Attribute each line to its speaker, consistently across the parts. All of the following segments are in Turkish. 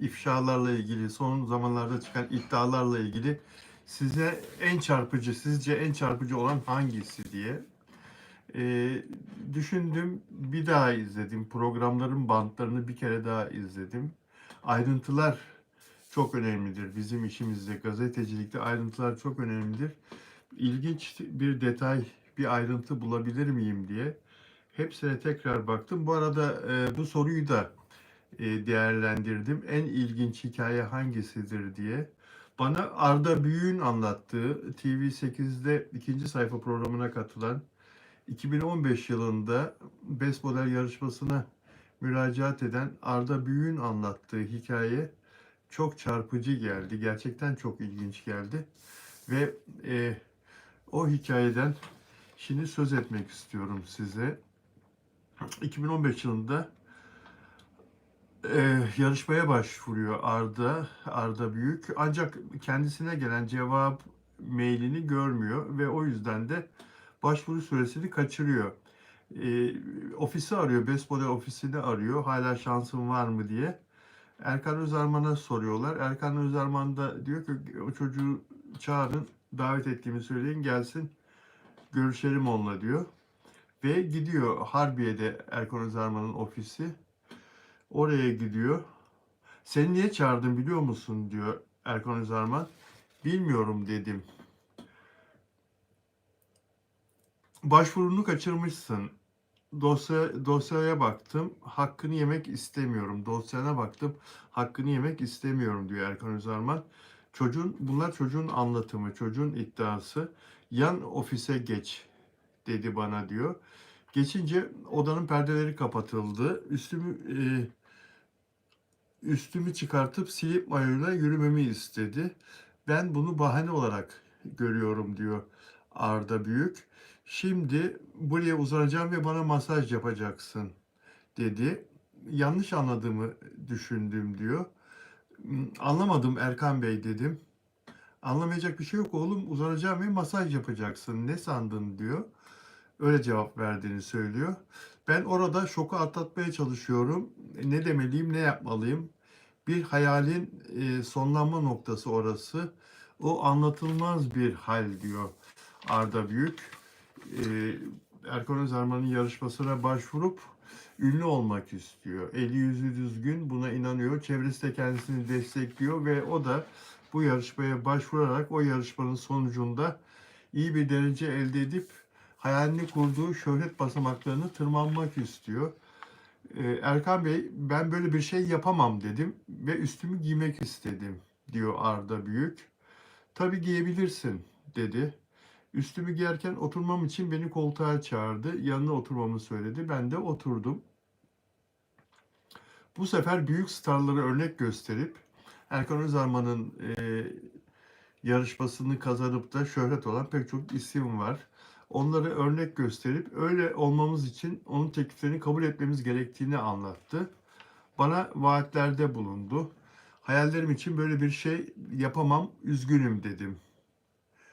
Speaker 1: ifşalarla ilgili, son zamanlarda çıkan iddialarla ilgili size en çarpıcı, sizce en çarpıcı olan hangisi diye Ee, düşündüm, bir daha izledim. Programların bantlarını bir kere daha izledim. Ayrıntılar çok önemlidir. Bizim işimizde, gazetecilikte ayrıntılar çok önemlidir. İlginç bir detay, bir ayrıntı bulabilir miyim diye hepsine tekrar baktım. Bu arada e, bu soruyu da e, değerlendirdim. En ilginç hikaye hangisidir diye. Bana Arda Büyük'ün anlattığı TV8'de ikinci sayfa programına katılan 2015 yılında Best Model yarışmasına müracaat eden Arda Büyük'ün anlattığı hikaye çok çarpıcı geldi. Gerçekten çok ilginç geldi. Ve e, o hikayeden şimdi söz etmek istiyorum size. 2015 yılında e, yarışmaya başvuruyor Arda, Arda Büyük. Ancak kendisine gelen cevap mailini görmüyor ve o yüzden de başvuru süresini kaçırıyor. E, ofisi arıyor, Besmodel ofisini arıyor. Hala şansın var mı diye. Erkan Özarman'a soruyorlar. Erkan Özarman da diyor ki o çocuğu çağırın, davet ettiğimi söyleyin gelsin, görüşelim onunla diyor. Ve gidiyor Harbiye'de Erkan Özarman'ın ofisi. Oraya gidiyor. Seni niye çağırdım biliyor musun diyor Erkan Özarman. Bilmiyorum dedim. Başvurunu kaçırmışsın. Dosya, dosyaya baktım. Hakkını yemek istemiyorum. Dosyana baktım. Hakkını yemek istemiyorum diyor Erkan Özarman. Çocuğun, bunlar çocuğun anlatımı, çocuğun iddiası. Yan ofise geç dedi bana diyor. Geçince odanın perdeleri kapatıldı. Üstümü e, üstümü çıkartıp silip mayoyla yürümemi istedi. Ben bunu bahane olarak görüyorum diyor Arda Büyük. Şimdi buraya uzanacağım ve bana masaj yapacaksın dedi. Yanlış anladığımı düşündüm diyor. "Hmm, Anlamadım Erkan Bey dedim. Anlamayacak bir şey yok oğlum uzanacağım ve masaj yapacaksın. Ne sandın diyor. Öyle cevap verdiğini söylüyor. Ben orada şoku atlatmaya çalışıyorum. Ne demeliyim, ne yapmalıyım? Bir hayalin e, sonlanma noktası orası. O anlatılmaz bir hal diyor Arda Büyük. E, Erkan Özarman'ın yarışmasına başvurup ünlü olmak istiyor. Eli yüzü düzgün buna inanıyor. Çevresi de kendisini destekliyor ve o da bu yarışmaya başvurarak o yarışmanın sonucunda iyi bir derece elde edip hayalini kurduğu şöhret basamaklarını tırmanmak istiyor. Ee, Erkan Bey ben böyle bir şey yapamam dedim ve üstümü giymek istedim diyor Arda Büyük. Tabii giyebilirsin dedi. Üstümü giyerken oturmam için beni koltuğa çağırdı. Yanına oturmamı söyledi. Ben de oturdum. Bu sefer büyük starları örnek gösterip Erkan Özarman'ın e, yarışmasını kazanıp da şöhret olan pek çok isim var. Onları örnek gösterip öyle olmamız için onun tekliflerini kabul etmemiz gerektiğini anlattı. Bana vaatlerde bulundu. Hayallerim için böyle bir şey yapamam, üzgünüm dedim.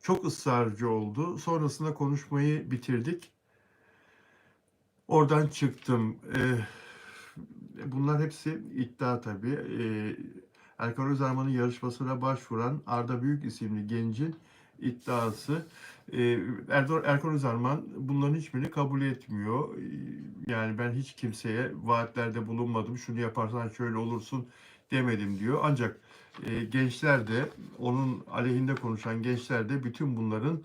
Speaker 1: Çok ısrarcı oldu. Sonrasında konuşmayı bitirdik. Oradan çıktım. Ee, bunlar hepsi iddia tabii. Ee, Erkan Özarman'ın yarışmasına başvuran Arda Büyük isimli gencin iddiası. Ee, Erdoğan, Erkan Özarman bunların hiçbirini kabul etmiyor. Ee, Yani ben hiç kimseye vaatlerde bulunmadım. Şunu yaparsan şöyle olursun demedim diyor. Ancak e, gençler de onun aleyhinde konuşan gençler de bütün bunların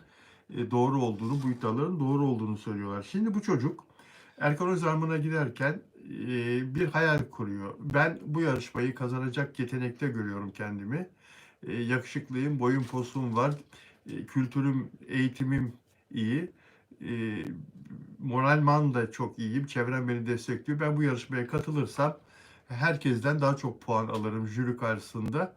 Speaker 1: e, doğru olduğunu, bu iddiaların doğru olduğunu söylüyorlar. Şimdi bu çocuk Erkan Özarman'a giderken e, bir hayal kuruyor. Ben bu yarışmayı kazanacak yetenekte görüyorum kendimi. Yakışıklıyım, boyum posum var, e, kültürüm, eğitimim iyi. E, moralman da çok iyiyim, çevrem beni destekliyor. Ben bu yarışmaya katılırsam herkesten daha çok puan alırım jüri karşısında.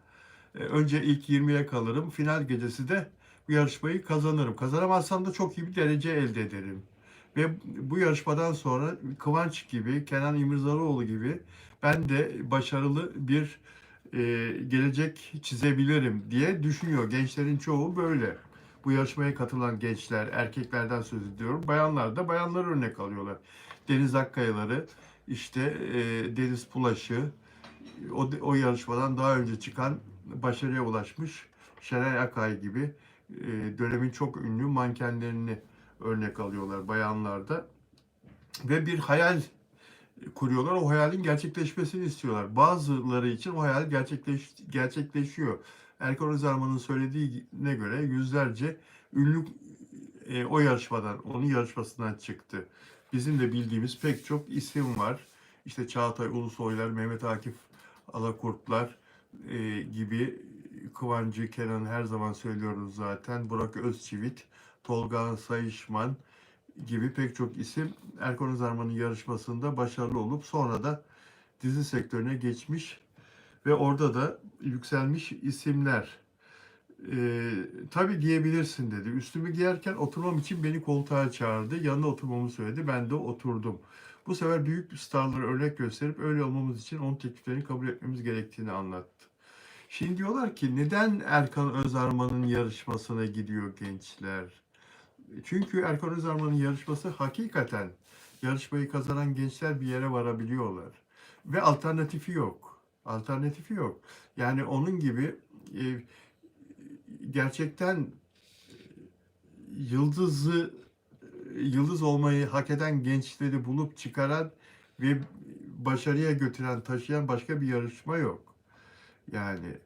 Speaker 1: E, önce ilk 20'ye kalırım, final gecesi de bu yarışmayı kazanırım. Kazanamazsam da çok iyi bir derece elde ederim. Ve bu yarışmadan sonra Kıvanç gibi, Kenan İmirzalıoğlu gibi ben de başarılı bir gelecek çizebilirim diye düşünüyor. Gençlerin çoğu böyle. Bu yarışmaya katılan gençler, erkeklerden söz ediyorum. Bayanlar da bayanları örnek alıyorlar. Deniz Akkayaları, işte e, Deniz Pulaş'ı, o, o yarışmadan daha önce çıkan başarıya ulaşmış Şeray Akay gibi e, dönemin çok ünlü mankenlerini örnek alıyorlar bayanlarda ve bir hayal kuruyorlar. O hayalin gerçekleşmesini istiyorlar. Bazıları için o hayal gerçekleş, gerçekleşiyor. Erkan Özarman'ın söylediğine göre yüzlerce ünlü e, o yarışmadan, onun yarışmasından çıktı. Bizim de bildiğimiz pek çok isim var. İşte Çağatay Ulusoylar, Mehmet Akif Alakurtlar e, gibi Kıvancı Kenan her zaman söylüyoruz zaten. Burak Özçivit, Tolga Sayışman gibi pek çok isim Erkan Özarman'ın yarışmasında başarılı olup sonra da dizi sektörüne geçmiş ve orada da yükselmiş isimler. Ee, tabii giyebilirsin dedi. Üstümü giyerken oturmam için beni koltuğa çağırdı. Yanına oturmamı söyledi. Ben de oturdum. Bu sefer büyük starları örnek gösterip öyle olmamız için onun tekliflerini kabul etmemiz gerektiğini anlattı. Şimdi diyorlar ki neden Erkan Özarman'ın yarışmasına gidiyor gençler? Çünkü Erkan Özarman'ın yarışması hakikaten yarışmayı kazanan gençler bir yere varabiliyorlar. Ve alternatifi yok. Alternatifi yok. Yani onun gibi e, gerçekten e, yıldızı yıldız olmayı hak eden gençleri bulup çıkaran ve başarıya götüren, taşıyan başka bir yarışma yok. Yani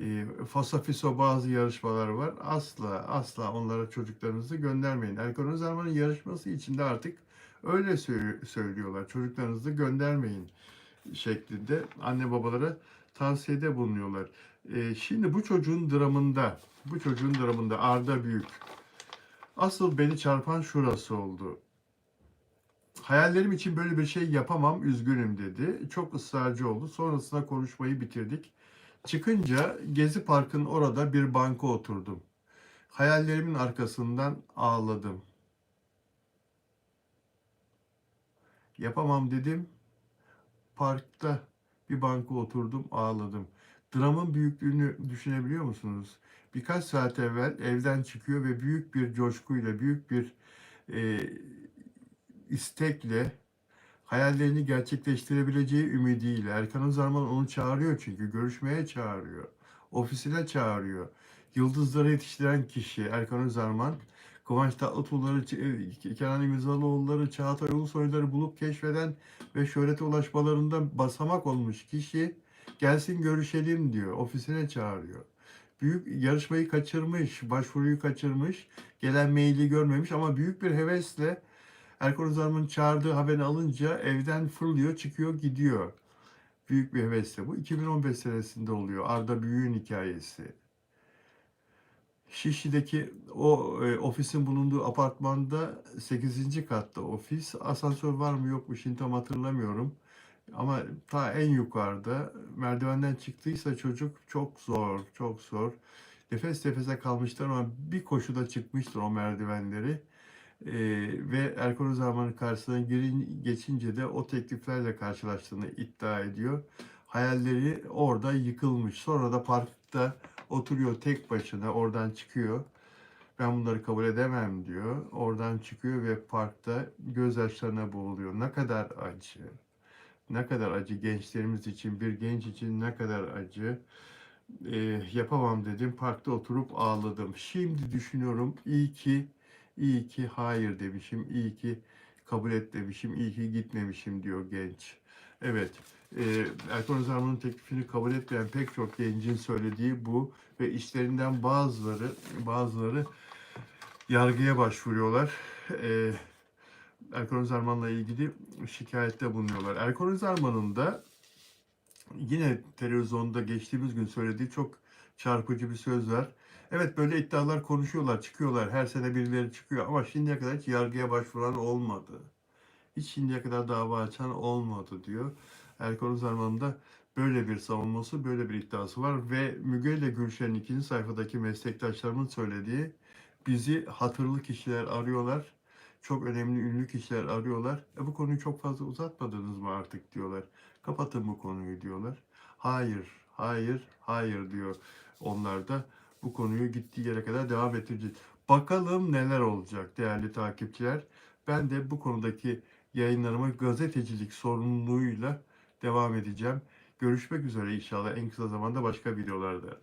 Speaker 1: e, fasafiso bazı yarışmalar var. Asla asla onlara çocuklarınızı göndermeyin. Erkan Özarman'ın yarışması içinde artık öyle söylü- söylüyorlar. Çocuklarınızı göndermeyin şeklinde anne babalara tavsiyede bulunuyorlar. E, şimdi bu çocuğun dramında, bu çocuğun dramında Arda Büyük asıl beni çarpan şurası oldu. Hayallerim için böyle bir şey yapamam, üzgünüm dedi. Çok ısrarcı oldu. Sonrasında konuşmayı bitirdik. Çıkınca Gezi Park'ın orada bir banka oturdum. Hayallerimin arkasından ağladım. Yapamam dedim. Parkta bir banka oturdum, ağladım. Dramın büyüklüğünü düşünebiliyor musunuz? Birkaç saat evvel evden çıkıyor ve büyük bir coşkuyla, büyük bir e, istekle hayallerini gerçekleştirebileceği ümidiyle Erkan Özarman onu çağırıyor çünkü görüşmeye çağırıyor. Ofisine çağırıyor. Yıldızları yetiştiren kişi Erkan Özarman. Kıvanç Tatlıtuğ'ları, Ç- Kenan İmirzalıoğulları, Çağatay Ulusoy'ları bulup keşfeden ve şöhrete ulaşmalarında basamak olmuş kişi gelsin görüşelim diyor. Ofisine çağırıyor. Büyük yarışmayı kaçırmış, başvuruyu kaçırmış, gelen maili görmemiş ama büyük bir hevesle Erkan Özarman'ın çağırdığı haberini alınca evden fırlıyor, çıkıyor, gidiyor. Büyük bir hevesle. Bu 2015 senesinde oluyor. Arda Büyük'ün hikayesi. Şişli'deki o e, ofisin bulunduğu apartmanda 8. katta ofis. Asansör var mı yok mu şimdi tam hatırlamıyorum. Ama ta en yukarıda merdivenden çıktıysa çocuk çok zor, çok zor. Nefes nefese kalmışlar ama bir koşuda çıkmıştır o merdivenleri. Ee, ve Erkan Özarman'ın karşısına girin, geçince de o tekliflerle karşılaştığını iddia ediyor. Hayalleri orada yıkılmış. Sonra da parkta oturuyor tek başına oradan çıkıyor. Ben bunları kabul edemem diyor. Oradan çıkıyor ve parkta gözyaşlarına boğuluyor. Ne kadar acı. Ne kadar acı gençlerimiz için, bir genç için ne kadar acı. Ee, yapamam dedim. Parkta oturup ağladım. Şimdi düşünüyorum iyi ki iyi ki hayır demişim. iyi ki kabul et demişim. iyi ki gitmemişim diyor genç. Evet. E, Erkan Özarman'ın teklifini kabul etmeyen pek çok gencin söylediği bu ve işlerinden bazıları bazıları yargıya başvuruyorlar. E, Erkan Özarman'la ilgili şikayette bulunuyorlar. Erkan Özarman'ın da yine televizyonda geçtiğimiz gün söylediği çok çarpıcı bir söz var. Evet böyle iddialar konuşuyorlar, çıkıyorlar. Her sene birileri çıkıyor ama şimdiye kadar hiç yargıya başvuran olmadı. Hiç şimdiye kadar dava açan olmadı diyor. Erkan Uzarman'ın da böyle bir savunması, böyle bir iddiası var ve Müge ile Gülşen'in ikinci sayfadaki meslektaşlarımın söylediği bizi hatırlı kişiler arıyorlar. Çok önemli ünlü kişiler arıyorlar. E bu konuyu çok fazla uzatmadınız mı artık diyorlar. Kapatın bu konuyu diyorlar. Hayır, hayır, hayır diyor onlar da. Bu konuyu gittiği yere kadar devam ettireceğiz. Bakalım neler olacak değerli takipçiler. Ben de bu konudaki yayınlarıma gazetecilik sorumluluğuyla devam edeceğim. Görüşmek üzere inşallah en kısa zamanda başka videolarda.